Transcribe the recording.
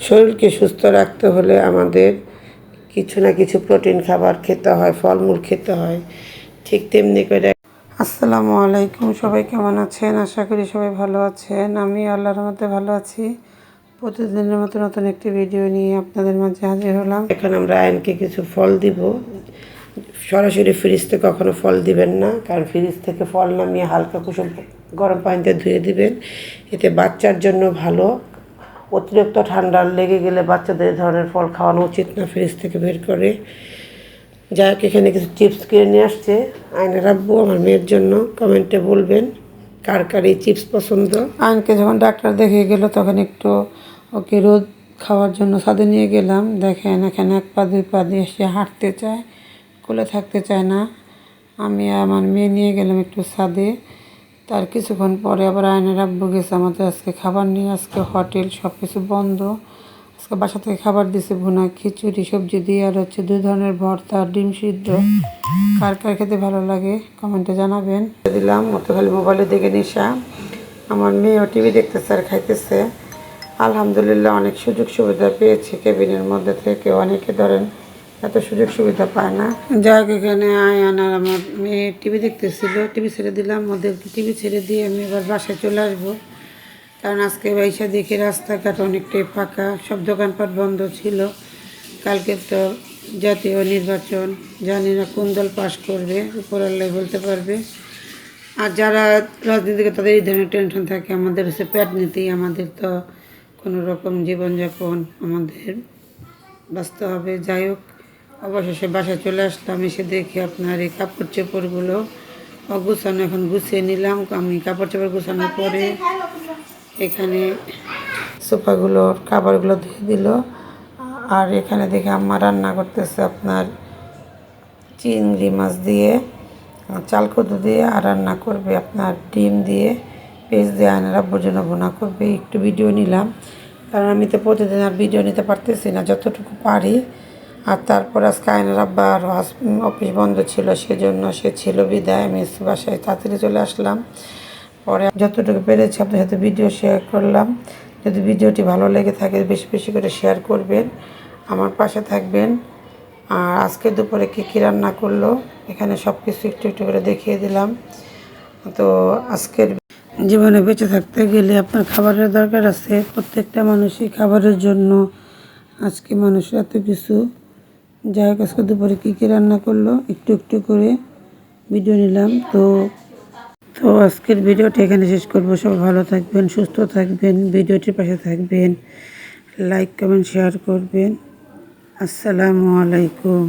শরীরকে সুস্থ রাখতে হলে আমাদের কিছু না কিছু প্রোটিন খাবার খেতে হয়, ফলমূল খেতে হয়, ঠিক তেমনি করে। আসসালামু আলাইকুম, সবাই কেমন আছেন? আশা করি সবাই ভালো আছেন। আমি আল্লাহর মধ্যে ভালো আছি। প্রতিদিনের মতো নতুন একটি ভিডিও নিয়ে আপনাদের মাঝে হাজির হলাম। এখন আমরা আয়নকে কিছু ফল দিব। সরাসরি ফ্রিজ থেকে কখনো ফল দিবেন না, কারণ ফ্রিজ থেকে ফল নামিয়ে হালকা কুসুম গরম পানিতে ধুয়ে দিবেন। এতে বাচ্চার জন্য ভালো। অতিরিক্ত ঠান্ডা লেগে গেলে বাচ্চাদের ধরনের ফল খাওয়ানো উচিত না ফ্রিজ থেকে বের করে। যাই হোক, এখানে কিছু চিপস কিনে নিয়ে আসছে। আয়না রাখব আমার মেয়ের জন্য। কমেন্টে বলবেন কার কার এই চিপস পছন্দ। আয়নকে যখন ডাক্তার দেখে গেল, তখন একটু ওকে রোদ খাওয়ার জন্য ছাদে নিয়ে গেলাম। দেখেন, এখানে এক পা, দুই পা দিয়ে সে হাঁটতে চায়, কোলে থাকতে চায় না। আমি আমার মেয়ে নিয়ে গেলাম একটু ছাদে। তার কিছুক্ষণ পরে আবার আয়নের আব্বু গেছে আমাদের আজকে খাবার নিয়ে, আজকে হোটেল সব কিছু বন্ধ। আজকে বাসা থেকে খাবার দিছে ভুনা, খিচুড়ি, সবজি দিয়ে আর হচ্ছে দুই ধরনের ভর্তা ডিম সিদ্ধ। কার কার খেতে ভালো লাগে কমেন্টে জানাবেন। দিলাম অত খালি মোবাইলে দেখে নিশা। আমার মেয়েও টিভি দেখতেছে আর খাইতেছে। আলহামদুলিল্লাহ অনেক সুযোগ সুবিধা পেয়েছি কেবিনের মধ্যে থেকে, অনেকে ধরেন এত সুযোগ সুবিধা পায় না। যাক, এখানে আয়ান আর আমার মেয়ে টিভি দেখতেছিল। টিভি ছেড়ে দিলাম ওদের টিভি ছেড়ে দিয়ে আমি এবার বাসায় চলে আসব। কারণ আজকে বাইসা দেখি রাস্তাঘাট অনেকটাই ফাঁকা, সব দোকানপাট বন্ধ ছিল। কালকে তো জাতীয় নির্বাচন, জানি না কোন দল পাশ করবে উপর আল্লাহ বলতে পারবে। আর যারা রাজনীতিকে তাদের এই ধরনের টেনশন থাকে। আমাদের হচ্ছে পেট নীতি, আমাদের তো কোনো রকম জীবনযাপন আমাদের বাঁচতে হবে। যাই হোক অবশেষে বাসায় চলে আসলাম, এসে দেখি আপনার এই কাপড় চোপড়গুলো গুছানো এখন গুছিয়ে নিলাম, আমি কাপড় চোপড় গুছানোর পরে এখানে সোফাগুলোর খাবারগুলো ধুয়ে দিল। আর এখানে দেখে আম্মা রান্না করতেছে আপনার চিংড়ি মাছ দিয়ে, চাল কদু দিয়ে, আর রান্না করবে আপনার ডিম দিয়ে। পেঁয়াজ দিয়ে আয়নার আব্বুর জন্য ভুনা করবে, একটু ভিডিও নিলাম। কারণ আমি তো প্রতিদিন আর ভিডিও নিতে পারতেছি না, যতটুকু পারি আর তারপর আজকে আয়নার আব্বা আর অফিস বন্ধ ছিল, সেজন্য সে ছিল বিদায়। আমি বাসায় তাড়াতাড়ি চলে আসলাম। পরে যতটুকু পেরেছি আপনার সাথে ভিডিও শেয়ার করলাম। যদি ভিডিওটি ভালো লেগে থাকে, বেশি বেশি করে শেয়ার করবেন, আমার পাশে থাকবেন। আর আজকে দুপুরে কী কী রান্না করল, এখানে সব কিছু একটু একটু করে দেখিয়ে দিলাম। তো আজকের জীবনে বেঁচে থাকতে গেলে আপনার খাবারের দরকার আছে। প্রত্যেকটা মানুষই খাবারের জন্য আজকে মানুষের এত কিছু। যাই হোক, আজকে দুপুরে কী কী রান্না করল, একটু একটু করে ভিডিও নিলাম। তো তো আজকের ভিডিওটা এখানে শেষ করব। সব ভালো থাকবেন, সুস্থ থাকবেন ভিডিওটির পাশে থাকবেন। লাইক কমেন্ট শেয়ার করবেন। আসসালামু আলাইকুম।